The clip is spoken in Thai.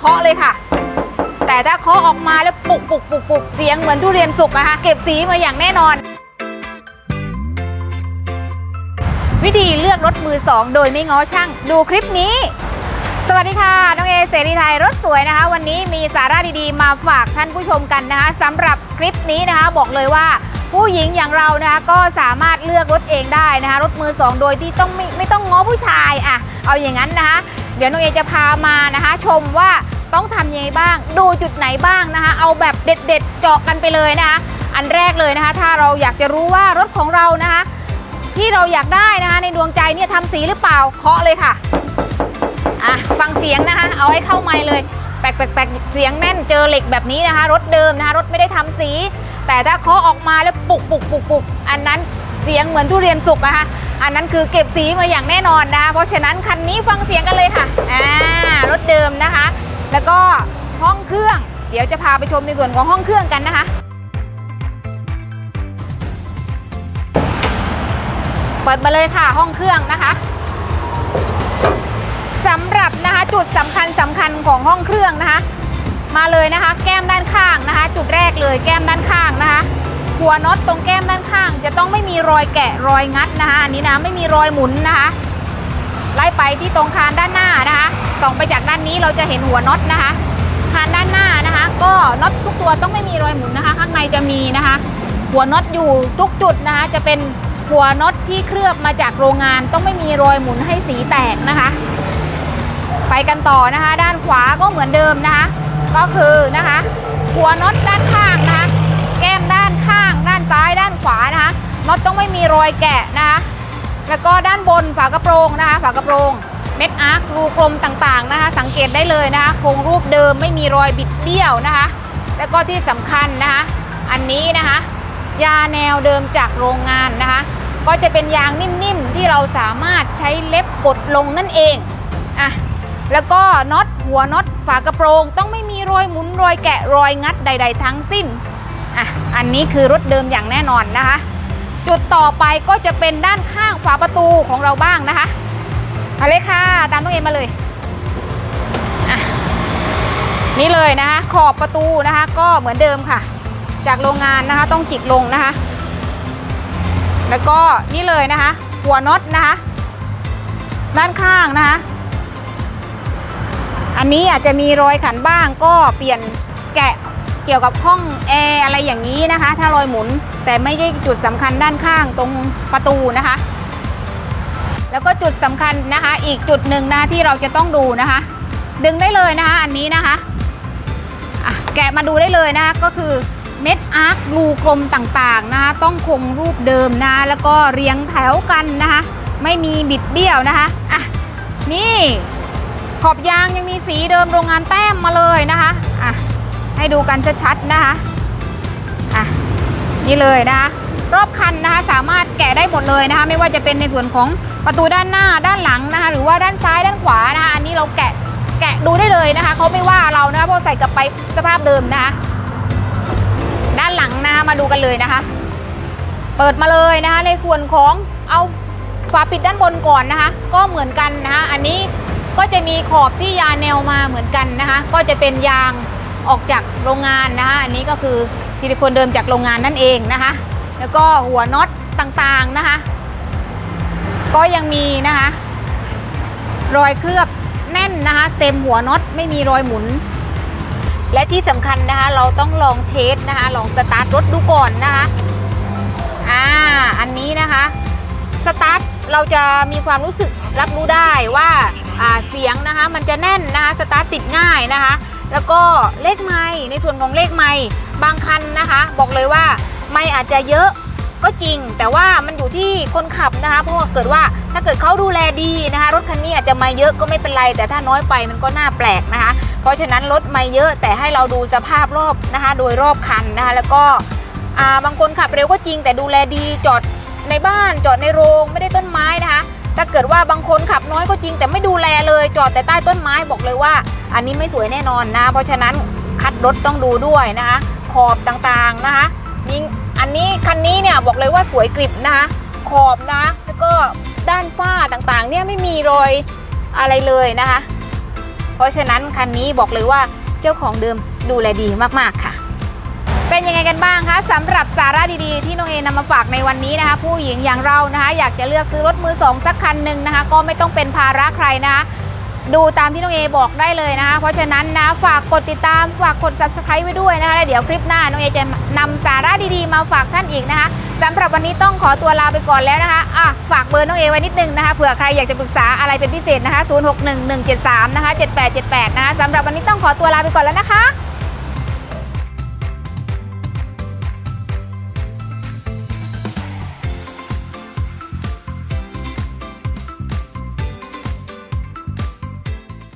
เคาะเลยค่ะ แต่ถ้าเคาะออกมาแล้วปุกปุกปุกปุกเสียงเหมือนทุเรียนสุกอะค่ะเก็บสีมาอย่างแน่นอน วิธีเลือกรถมือสองโดยไม่ง้อช่าง ดูคลิปนี้ สวัสดีค่ะ น้องเอเสรีไทยรถสวยนะคะ วันนี้มีสาระดีๆ มาฝากท่านผู้ชมกันนะคะสำหรับคลิปนี้นะคะ บอกเลยว่า ผู้หญิงอย่างเรานะคะก็สามารถเลือกรถเองได้นะคะ รถมือสองโดยที่ต้องไม่ไม่ต้องง้อผู้ชายอะเอาอย่างนั้นนะคะ เดี๋ยวน้องเอจะพามานะคะ ชมว่าต้องทำยังไงบ้าง ดูจุดไหนบ้างนะคะ เอาแบบเด็ด ๆ เจาะกันไปเลยนะคะ อันแรกเลยนะคะ ถ้าเราอยากจะรู้ว่ารถของเรานะคะ ที่เราอยากได้นะคะ ในดวงใจเนี่ยทำสีหรือเปล่าเคาะเลยค่ะอะฟังเสียงนะคะ เอาให้เข้าไมค์เลยแปลกแปลกแปลกเสียงแน่นเจอเหล็กแบบนี้นะคะ รถเดิมนะคะ รถไม่ได้ทำสี แต่ถ้าเคาะออกมาแล้วปุกปุกปุกปุกอันนั้นเสียงเหมือนทุเรียนสุกนะคะอันนั้นคือเก็บสีมาอย่างแน่นอนนะคะเพราะฉะนั้นคันนี้ฟังเสียงกันเลยค่ะอ่ารถเดิมนะคะ แล้วก็ห้องเครื่อง เดี๋ยวจะพาไปชมในส่วนของห้องเครื่องกันนะคะเปิดมาเลยค่ะห้องเครื่องนะคะสำหรับนะคะจุดสำคัญสำคัญของห้องเครื่องนะคะ มาเลยนะคะ แก้มด้านข้างนะคะ จุดแรกเลยแก้มด้านข้างนะคะ หัวน็อตตรงแก้มด้านข้าง จะต้องไม่มีรอยแกะรอยงัดนะคะอันนี้นะไม่มีรอยหมุนนะคะ ไล่ไปที่ตรงคานด้านหน้านะคะส่องไปจากด้านนี้เราจะเห็นหัวน็อตนะคะคานด้านหน้านะคะ ก็น็อตทุกตัวต้องไม่มีรอยหมุนนะคะ ข้างในจะมีนะคะ หัวน็อตอยู่ทุกจุดนะคะ จะเป็นหัวน็อตที่เคลือบมาจากโรงงานต้องไม่มีรอยหมุนให้สีแตกนะคะ ไปกันต่อนะคะ ด้านขวาก็เหมือนเดิมนะคะ ก็คือนะคะหัวน็อตด้านข้างนะคะแก้มด้านข้าง ด้านซ้ายด้านขวานะคะน็อตต้องไม่มีรอยแกะนะคะแล้วก็ด้านบนฝากระโปรงนะคะฝากระโปรงเม็ดอาร์ครูกลมต่างๆนะคะ สังเกตได้เลยนะคะโครงรูปเดิมไม่มีรอยบิดเบี้ยวนะคะ แล้วก็ที่สำคัญนะคะ อันนี้นะคะ ยาแนวเดิมจากโรงงานนะคะ ก็จะเป็นยางนิ่มๆที่เราสามารถใช้เล็บกดลงนั่นเองอะ แล้วก็น็อตหัวน็อตฝากระโปรง ต้องไม่มีรอยหมุนรอยแกะรอยงัดใด ๆ ทั้งสิ้นอะอันนี้คือรถเดิมอย่างแน่นอนนะคะ จุดต่อไปก็จะเป็นด้านข้างฝาประตูของเราบ้างนะคะมาเลยค่ะ ตามต้องเอ็นมาเลยอะนี่เลยนะคะ ขอบประตูนะคะ ก็เหมือนเดิมค่ะ จากโรงงานนะคะต้องจิกลงนะคะ แล้วก็นี่เลยนะคะ หัวน็อตนะคะ ด้านข้างนะคะ อันนี้อาจจะมีรอยขันบ้างก็เปลี่ยนแกะเกี่ยวกับห้องแอร์อะไรอย่างนี้นะคะ ถ้ารอยหมุนแต่ไม่ใช่จุดสำคัญด้านข้างตรงประตูนะคะ แล้วก็จุดสำคัญนะคะ อีกจุดหนึ่งนะที่เราจะต้องดูนะคะ ดึงได้เลยนะคะ อันนี้นะคะะแกะมาดูได้เลยนะคะก็คือเม็ดอาร์ครูกลมต่างๆนะคะต้องคงรูปเดิมนะแล้วก็เรียงแถวกันนะคะ ไม่มีบิดเบี้ยวนะคะอะนี่ ขอบยางยังมีสีเดิมโรงงานแต้มมาเลยนะคะอะให้ดูกันชัดๆนะคะอะนี่เลยนะคะรอบคันนะคะสามารถแกะได้หมดเลยนะคะ ไม่ว่าจะเป็นในส่วนของประตูด้านหน้าด้านหลังนะคะ หรือว่าด้านซ้ายด้านขวานะคะอันนี้เราแกะแกะดูได้เลยนะคะเขาไม่ว่าเรานะคะเพราะใส่กลับไปสภาพเดิมนะคะ ด้านหลังนะคะมาดูกันเลยนะคะ เปิดมาเลยนะคะ ในส่วนของเอาฝาปิดด้านบนก่อนนะคะ ก็เหมือนกันนะคะอันนี้ ก็จะมีขอบที่ยาแนวมาเหมือนกันนะคะ ก็จะเป็นยางออกจากโรงงานนะคะ อันนี้ก็คือซิลิโคนเดิมจากโรงงานนั่นเองนะคะ แล้วก็หัวน็อตต่างๆนะคะ ก็ยังมีนะคะ รอยเคลือบแน่นนะคะ เต็มหัวน็อตไม่มีรอยหมุน และที่สำคัญนะคะ เราต้องลองเทสนะคะ ลองสตาร์ทรถดูก่อนนะคะอ่าอันนี้นะคะสตาร์ทเราจะมีความรู้สึกรับรู้ได้ว่าอ่า เสียงนะคะมันจะแน่นนะคะสตาร์ทติดง่ายนะคะ แล้วก็เลขไม้ในส่วนของเลขไม้บางคันนะคะ บอกเลยว่าไม่อาจจะเยอะก็จริง แต่ว่ามันอยู่ที่คนขับนะคะ เพราะว่าเกิดว่าถ้าเกิดเขาดูแลดีนะคะ รถคันนี้อาจจะมาเยอะก็ไม่เป็นไร แต่ถ้าน้อยไปมันก็น่าแปลกนะคะ เพราะฉะนั้นรถไม่เยอะแต่ให้เราดูสภาพรอบนะคะ โดยรอบคันนะคะ แล้วก็บางคนขับเร็วก็จริง แต่ดูแลดีจอดในบ้านจอดในโรงไม่ได้ต้นไม้นะคะ ถ้าเกิดว่าบางคนขับน้อยก็จริง แต่ไม่ดูแลเลยจอดแต่ใต้ต้นไม้บอกเลยว่า อันนี้ไม่สวยแน่นอนนะ เพราะฉะนั้นคัดรถต้องดูด้วยนะคะ ขอบต่างๆนะคะยิ่งอันนี้คันนี้เนี่ยบอกเลยว่าสวยกริบนะคะขอบนะแล้วก็ด้านฝ้าต่างๆ เนี่ยไม่มีรอยอะไรเลยนะคะ เพราะฉะนั้นคันนี้บอกเลยว่าเจ้าของเดิมดูแลดีมากๆค่ะ เป็นยังไงกันบ้างคะสำหรับสาระดีๆที่น้องเอนำมาฝากในวันนี้นะคะ ผู้หญิงอย่างเรานะคะ อยากจะเลือกซื้อรถมือสองสักคันหนึ่งนะคะ ก็ไม่ต้องเป็นภาระใครนะคะดูตามที่น้องเอบอกได้เลยนะคะ เพราะฉะนั้นนะฝากกดติดตามฝากกด subscribe ไว้ด้วยนะคะแล้วเดี๋ยวคลิปหน้าน้องเอจะนำสาระดีๆ มาฝากท่านอีกนะคะสำหรับวันนี้ต้องขอตัวลาไปก่อนแล้วนะคะอะฝากเบอร์น้องเอไว้นิดนึงนะคะเผื่อใครอยากจะปรึกษาอะไรเป็นพิเศษนะคะ 061173นะคะ7878 นะคะสำหรับวันนี้ต้องขอตัวลาไปก่อนแล้วนะคะ